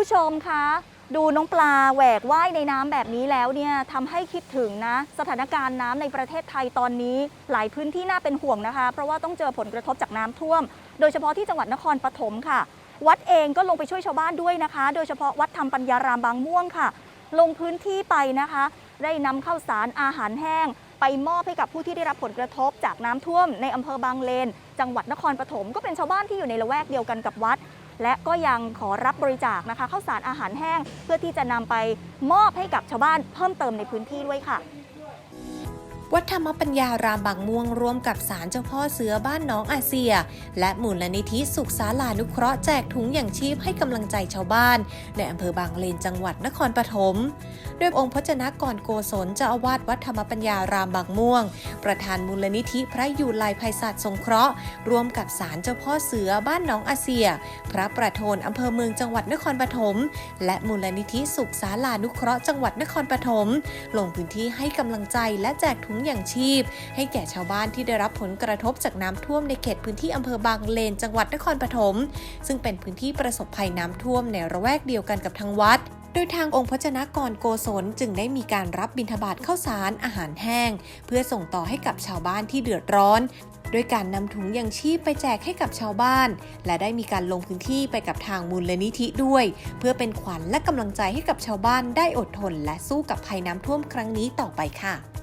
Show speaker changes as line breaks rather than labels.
ู้ชมคะ ดูน้องปลาแหวกว่ายในน้ำแบบนี้แล้วเนี่ยทำให้คิดถึงนะ สถานการณ์น้ำในประเทศไทยตอนนี้ หลายพื้นที่น่าเป็นห่วงนะคะ เพราะว่าต้องเจอผลกระทบจากน้ำท่วม โดยเฉพาะที่จังหวัดนครปฐมค่ะ วัดเองก็ลงไปช่วยชาวบ้านด้วยนะคะ โดยเฉพาะวัดธรรมปัญญารามบางม่วงค่ะ ลงพื้นที่ไปนะคะ ได้นำข้าวสารอาหารแห้ง ไปมอบให้กับผู้ที่ได้รับผลกระทบจากน้ำท่วม ในอำเภอบางเลน จังหวัดนครปฐมก็เป็นชาวบ้านที่อยู่ในละแวกเดียวกันกับวัด และก็ยังขอรับบริจาคนะคะข้าวสารอาหารแห้ง เพื่อที่จะนำไปมอบให้กับชาวบ้านเพิ่มเติมในพื้นที่ด้วยค่ะ
วัดธรรมปัญญารามบางม่วงร่วมกับศาลเจ้าพ่อเสือบ้านน้องอาเซีย และมูลนิธิสุขศาลานุเคราะห์แจกถุงอย่างชีพให้กำลังใจชาวบ้าน ในอำเภอบางเลนจังหวัดนครปฐมโดยองค์พระจนกรโกศลเจ้าอาวาสวัดธรรมปัญญารามบางม่วง ประธานมูลนิธิพระยูไลภัยศาสตร์สงเคราะห์ร่วมกับศาลเจ้าพ่อเสือบ้านน้องอาเซีย พระประโทนอำเภอเมืองจังหวัดนครปฐมและมูลนิธิสุขศาลานุเคราะห์จังหวัดนครปฐมลงพื้นที่ให้กำลังใจและแจกถุงอย่างชีพ ให้แก่ชาวบ้านที่ได้รับผลกระทบจากน้ำท่วมในเขตพื้นที่อำเภอบางเลนจังหวัดนครปฐมซึ่งเป็นพื้นที่ประสบภัยน้ำท่วมในระแวกเดียวกันกับทางวัดโดยทางองค์พจนกรโกศลจึงได้มีการรับบิณฑบาตข้าวสารอาหารแห้ง เพื่อส่งต่อให้กับชาวบ้านที่เดือดร้อนโดยการนำถุงยังชีพไปแจกให้กับชาวบ้าน และได้มีการลงพื้นที่ไปกับทางมูลนิธิด้วย เพื่อเป็นขวัญและกำลังใจให้กับชาวบ้านได้อดทน และสู้กับภัยน้ำท่วมครั้งนี้ต่อไปค่ะ